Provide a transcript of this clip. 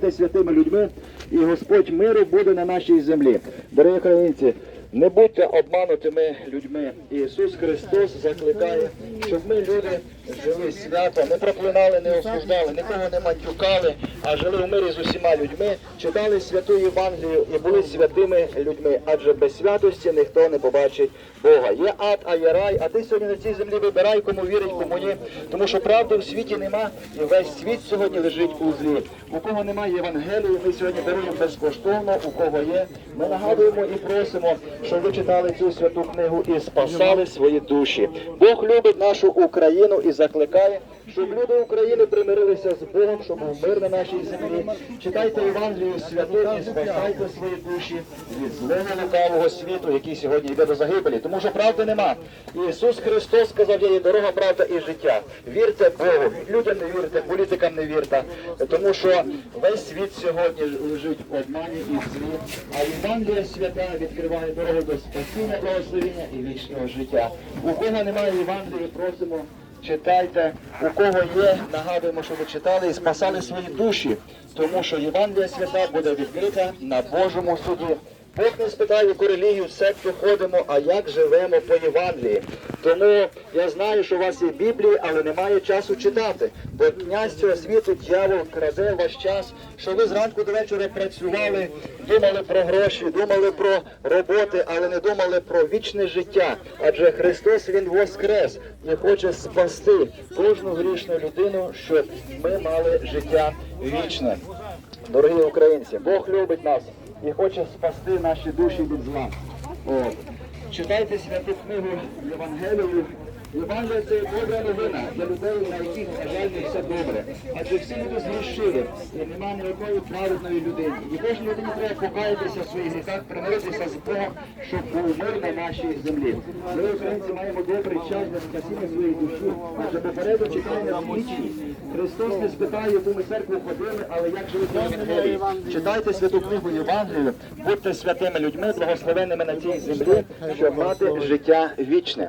Будьте святими людьми, і Господь миру буде на нашій землі. Дорогі українці, не будьте обманутими людьми. Ісус Христос закликає, щоб ми люди жили свято, не проклинали, не осуждали, нікого не матюкали, а жили в мирі з усіма людьми, читали святу Євангелію і були святими людьми. Адже без святості ніхто не побачить Бога. Є ад, а є рай, а ти сьогодні на цій землі вибирай, кому вірить, кому ні. Тому що правди в світі нема, і весь світ сьогодні лежить у злі. У кого немає Євангелії, ми сьогодні даруємо безкоштовно, у кого є. Ми нагадуємо і просимо, щоб ви читали цю святу книгу і спасали свої душі. Бог любить нашу Україну і закликає, щоб люди України примирилися з Богом, щоб був мир на нашій землі. Читайте Євангелію святу і спасайте свої душі від злого лукавого світу, який сьогодні йде до загибелі. Тому що правди нема. Ісус Христос сказав, я є дорога, правда і життя. Вірте Богу, людям не вірте, політикам не вірте, тому що весь світ сьогодні лежить в обмані і в злі. А Євангелія свята відкриває дорогу до спасіння, благословення і вічного життя. У кого немає Євангелії, просимо. Читайте, у кого є, нагадуємо, що ви читали і спасали свої душі, тому що Євангелія свята буде відкрита на Божому суді. Бог не спитає, яку релігію, в секту ходимо, а як живемо по Євангелії. Тому я знаю, що у вас є Біблії, але немає часу читати. Бо князь цього світу, дьявол, краде ваш час, що ви зранку до вечора працювали, думали про гроші, думали про роботи, але не думали про вічне життя. Адже Христос Він воскрес і хоче спасти кожну грішну людину, щоб ми мали життя вічне. Дорогі українці, Бог любить нас і хоче спасти наші душі від зла. От. Читайте святу книгу Євангелію. Євангелія це добра новина для людей, на яких, на жаль, не все добре. Адже всі люди згрішили, і немає ніякої праведної людини. І кожній людині треба покаятися в своїх гріхах, примиритися з Богом, щоб був мир на нашій землі. Ми, українці, маємо добрий час для спасіння своєї душі, адже попереду чекає нас вічність. Христос не спитає, яку ми церкву ходили, але як живуть Євангелії. Читайте святу книгу Євангелію, будьте святими людьми, благословенними на цій землі, щоб мати життя вічне.